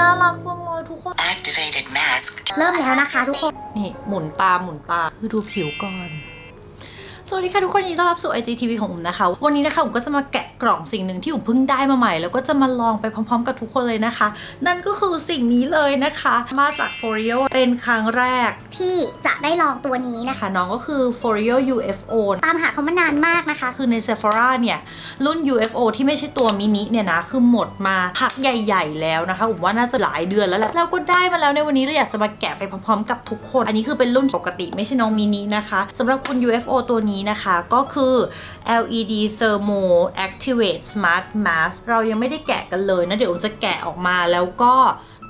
น่ารักจังเลยทุกคน Activated mask เริ่มแล้วนะคะทุกคน นี่หมุนตามหมุนตาคือดูผิวก่อน สวัสดีค่ะทุกคนยินดีต้อนรับสู่ IGTV ของอุ๋มนะคะ วันนี้นะคะอุ๋มก็จะมาแกะกล่องสิ่งหนึ่งที่อุ๋มเพิ่งได้มาใหม่ แล้วก็จะมาลองไปพร้อม ๆ กับทุกคนเลยนะคะ นั่นก็คือสิ่งนี้เลยนะคะ มาจาก f o r i o เป็นครั้งแรกที่จะได้ลองตัวนี้นะคะนะคะน้องก็คือ f o r i o UFO ตามหาเขามานานมากนะคะ คือใน Sephora เนี่ยรุ่น UFO ที่ไม่ใช่ตัวมินิเนี่ยนะคือหมดมาพักใหญ่ๆ แล้วนะคะผมว่าน่าจะหลายเดือนแล้วแหละเราก็ได้มาแล้วในวันนี้เราอยากจะมาแกะไปพร้อม ๆ กับทุกคน อันนี้คือเป็นรุ่นปกติไม่ใช่น้องมินินะคะสำหรับคุณ UFO ตัวนี้นะคะก็คือ LED Thermo Activate Smart Mask เรายังไม่ได้แกะกันเลยนะ เดี๋ยวผมจะแกะออกมาแล้วก็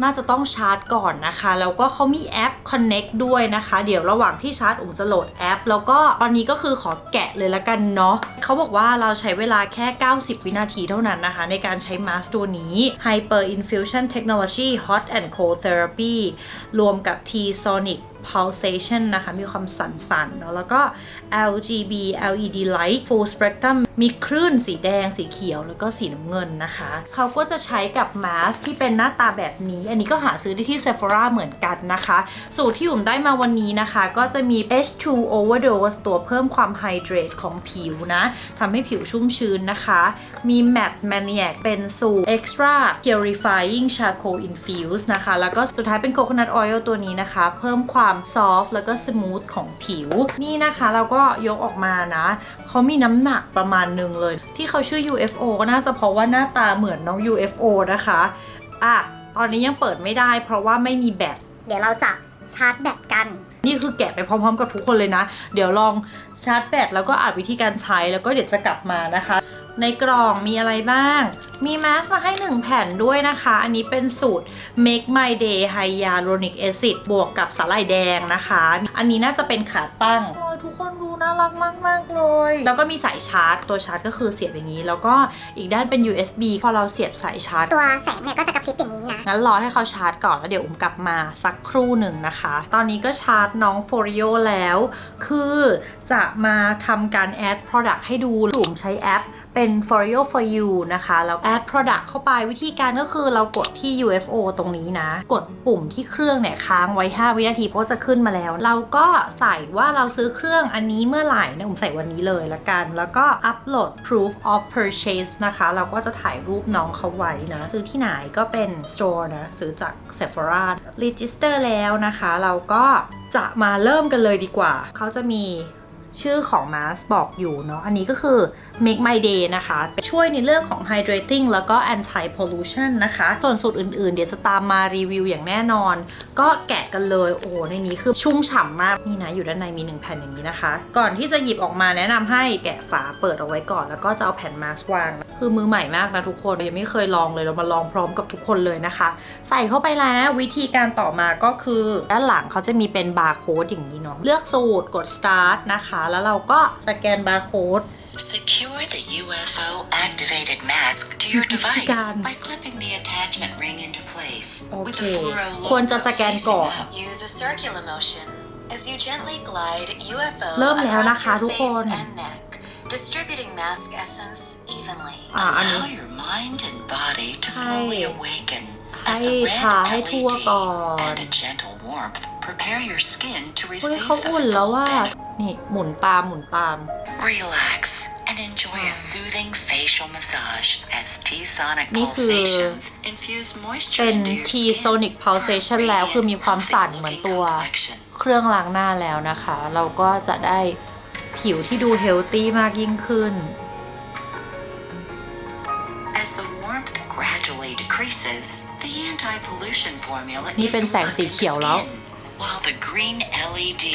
น่าจะต้องชาร์จก่อนนะคะ แล้วก็เขามีแอป Connect ด้วยนะคะ เดี๋ยวระหว่างที่ชาร์จอุ๋มจะโหลดแอป แล้วก็ตอนนี้ก็คือขอแกะเลยละกันเนาะเขาบอกว่าเราใช้เวลาแค่ 90 วินาทีเท่านั้นนะคะ ในการใช้มาสก์ตัวนี้ Hyper Infusion Technology Hot and Cold Therapy รวมกับ T-Sonic pulsation นะคะ มีความสั่นๆเนาะแล้วก็ LGB LED light full spectrum มีคลื่นสีแดงสีเขียวแล้วก็สีน้ำเงินนะคะ เขาก็จะใช้กับมาสก์ที่เป็นหน้าตาแบบนี้ อันนี้ก็หาซื้อได้ที่ Sephora เหมือนกันนะคะ สูตรที่อุ่มได้มาวันนี้นะคะ ก็จะมี H2 overdose ตัวเพิ่มความไฮเดรตของผิวนะทำให้ผิวชุ่มชื้นนะคะ มี Matte Maniac เป็นสูตร Extra Purifying Charcoal Infused นะคะ แล้วก็สุดท้ายเป็น Coconut Oil ตัวนี้นะคะ เพิ่มความ soft แล้วก็ smooth ของผิว นี่นะคะเราก็ยกออกมานะ เขามีน้ำหนักประมาณหนึ่งเลย ที่เขาชื่อ UFO ก็น่าจะเพราะว่าหน้าตาเหมือนน้อง UFO นะคะอะตอนนี้ยังเปิดไม่ได้ เพราะว่าไม่มีแบตเดี๋ยวเราจะชาร์จแบตกัน นี่คือแกะไปพร้อมๆ กับทุกคนเลยนะ เดี๋ยวลองชาร์จแบตแล้วก็อ่านวิธีการใช้แล้วก็เดี๋ยวจะกลับมานะคะ ในกล่องมีอะไรบ้าง มีมาสก์มาให้ 1 แผ่นด้วยนะคะ อันนี้เป็นสูตร Make My Day Hyaluronic Acid บวกกับสาหร่ายแดงนะคะ อันนี้น่าจะเป็นขาตั้งโอ้ยทุกคนดูน่ารักมากๆเลย แล้วก็มีสายชาร์จ ตัวชาร์จก็คือเสียบอย่างนี้ แล้วก็อีกด้านเป็น USB พอเราเสียบสายชาร์จ ตัวแสงเนี่ยก็จะกระพริบอย่างนี้นะ งั้นรอให้เขาชาร์จก่อนแล้วเดี๋ยวอุ้มกลับมาสักครู่หนึ่งนะคะ ตอนนี้ก็ชาร์จน้องโฟริโอแล้ว คือจะมาทำการแอด Product ให้ดูอุ้มใช้แอปเป็น f o r i o for you นะคะ แล้วแอด Product เข้าไปวิธีการก็คือเรากดที่ UFO ตรงนี้นะ กดปุ่มที่เครื่องเนี่ยค้างไว้ 5 วินาทีเพราะจะขึ้นมาแล้ว เราก็ใส่ว่าเราซื้อเครื่องอันนี้เมื่อื่อไหร่นะอุ้มใส่วันนี้เลยละกัน แล้วก็อัปโหลด proof of purchase นะคะ เราก็จะถ่ายรูปน้องเขาไว้นะ ซื้อที่ไหนก็เป็น store นะ ซื้อจาก Sephora register แล้วนะคะ เราก็จะมาเริ่มกันเลยดีกว่า เขาจะมี ชื่อของมาสบอกอยู่เนาะ อันนี้ก็คือ Make My Day นะคะ ช่วยในเรื่องของ hydrating แล้วก็ anti pollution นะคะ ส่วนสูตรอื่นๆ เดี๋ยวจะตามมารีวิวอย่างแน่นอน ก็แกะกันเลย โอ้ในนี้คือชุ่มฉ่ำมาก นี่นะ อยู่ด้านในมี 1 แผ่นอย่างนี้นะคะ ก่อนที่จะหยิบออกมาแนะนำให้แกะฝาเปิดเอาไว้ก่อน แล้วก็จะเอาแผ่นมาสก์วาง คือมือใหม่มากนะทุกคน ยังไม่เคยลองเลย เรามาลองพร้อมกับทุกคนเลยนะคะ ใส่เข้าไปแล้ววิธีการต่อมาก็คือ ด้านหลังเขาจะมีเป็นบาร์โค้ดอย่างนี้เนาะ เลือกสูตร กด start นะคะแล้วเราก็สแกนบาร์โค้ด Secure the UFO activated mask to your device Gan. by clipping the attachment ring into place. With the Okay. fluoro ควรจะ logo สแกน facing ก่อน up. Use a circular motion as you gently glide UFO เริ่มแล้วนะ across คะ your ทุกคน face and neck, distributing mask essence evenly. อ่าอัน Allow นี้ your mind and body to ให้ slowly awaken as ให้ the ทา red ให้ทั่ว LED ก่อน and a gentle warmth prepare your skin to เฮ้ย receive เขา the อุ่นแล้ว full ว่า benefit. นี่หมุนตามหมุนตาม Relax and enjoy a soothing facial massage as T-sonic นี่คือ pulsations infuse moisture เป็น into your T skin Sonic for a pulsation แล้วคือมีความสั่น radiant, เหมือน healthy ตัว complexion. เครื่องล้างหน้าแล้วนะคะ เราก็จะได้ผิวที่ดูเฮลตี้มากยิ่งขึ้น As the warmth gradually decreases, the anti-pollution formula นี่ is เป็นแสง locked สี in the เขียวแล้ว skin, while the green LED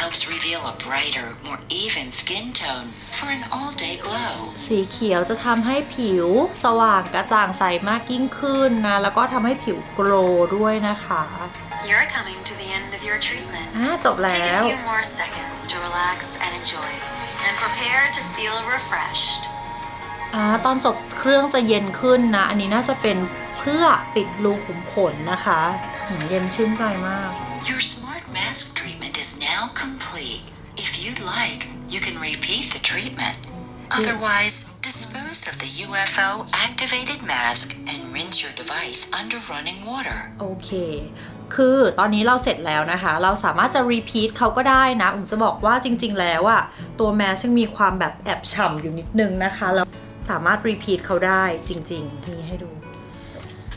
helps reveal a brighter, more even skin tone for an all-day glow. สีเขียวจะทำให้ผิวสว่างกระจ่างใสมากยิ่งขึ้นนะ แล้วก็ทำให้ผิวโกลว์ด้วยนะคะ You're coming to the end of your treatment. อ่าจบแล้ Take ว a few more seconds to relax and enjoy, and prepare to feel refreshed. อ่าตอนจบเครื่องจะเย็นขึ้นนะ อันนี้น่าจะเป็นเพื่อปิดรูขุมขนนะคะหืมเย็นชื่นใจมาก Your smart mask treatment is now complete. If you'd like, you can repeat the treatment. Otherwise, dispose of the UFO activated mask and rinse your device under running water. โอเค คือตอนนี้เราเสร็จแล้วนะคะ เราสามารถจะ repeat เขาก็ได้นะอุ๋มจะบอกว่าจริง ๆ แล้วอะตัวแมสยังมีความแบบแอบฉ่ำอยู่นิดนึงนะคะ แล้วสามารถ repeat เขาได้จริง ๆ นี่ให้ดู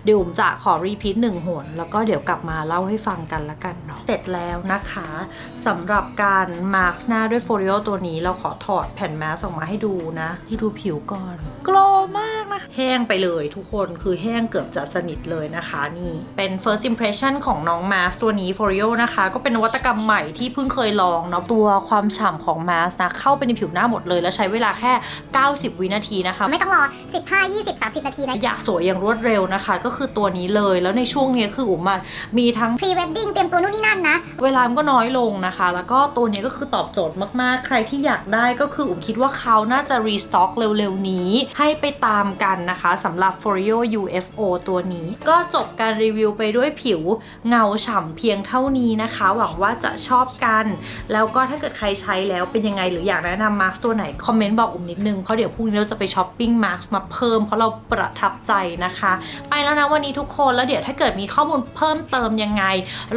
เดี๋ยวอุ๋มจะขอรีพีทหนึ่งหนแล้วก็เดี๋ยวกลับมาเล่าให้ฟังกันละกันเนาะเสร็จแล้วนะคะสำหรับการมาร์กหน้าด้วยโฟลิโอตัวนี้เราขอถอดแผ่นแมสออกมาให้ดูนะให้ดูผิวก่อนโกลมากนะคะ แห้งไปเลยทุกคนคือแห้งเกือบจะสนิทเลยนะคะนี่เป็น first impression ของน้องมาสตัวนี้ f o r i o นะคะ ก็เป็นนวัตกรรมใหม่ที่เพิ่งเคยลองเนาะตัวความฉ่ำของมาสนะ เข้าไปในผิวหน้าหมดเลย แล้วใช้เวลาแค่ 90 วินาทีนะคะ ไม่ต้องรอ 15 20 30 นาทีนะ อยากสวยอย่างรวดเร็วนะคะ ก็คือตัวนี้เลย แล้วในช่วงนี้คืออุ๋มอะมีทั้งพรีเวดดิ้งเตรียมตัวนู่นนี่นั่นนะ เวลามันก็น้อยลงนะคะ แล้วก็ตัวนี้ก็คือตอบโจทย์มากๆ ใครที่อยากได้ก็คืออุ๋มคิดว่าเขาน่าจะรีสต็อกเร็วๆนี้ ให้ไปตามกันนะคะสำหรับ f o r i o UFO ตัวนี้ ก็จบการรีวิวไปด้วยผิวเงาฉ่ำเพียงเท่านี้นะคะ หวังว่าจะชอบกัน แล้วก็ถ้าเกิดใครใช้แล้วเป็นยังไงหรืออยากแนะนำมาร์กตัวไหน คอมเมนต์บอกอุ๋มนิดนึงเพราะเดี๋ยวพรุ่งนี้เราจะไปช้อปปิ้งมาร์กมาเพิ่มเพราะเราประทับใจนะคะ ไปแล้วนะวันนี้ทุกคนแล้วเดี๋ยวถ้าเกิดมีข้อมูลเพิ่มเติมยังไง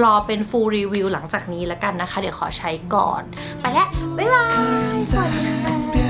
รอเป็น full review หลังจากนี้แล้วกันนะคะ เดี๋ยวขอใช้ก่อน ไปแล้ว บ๊ายบาย สวัสดีค่ะ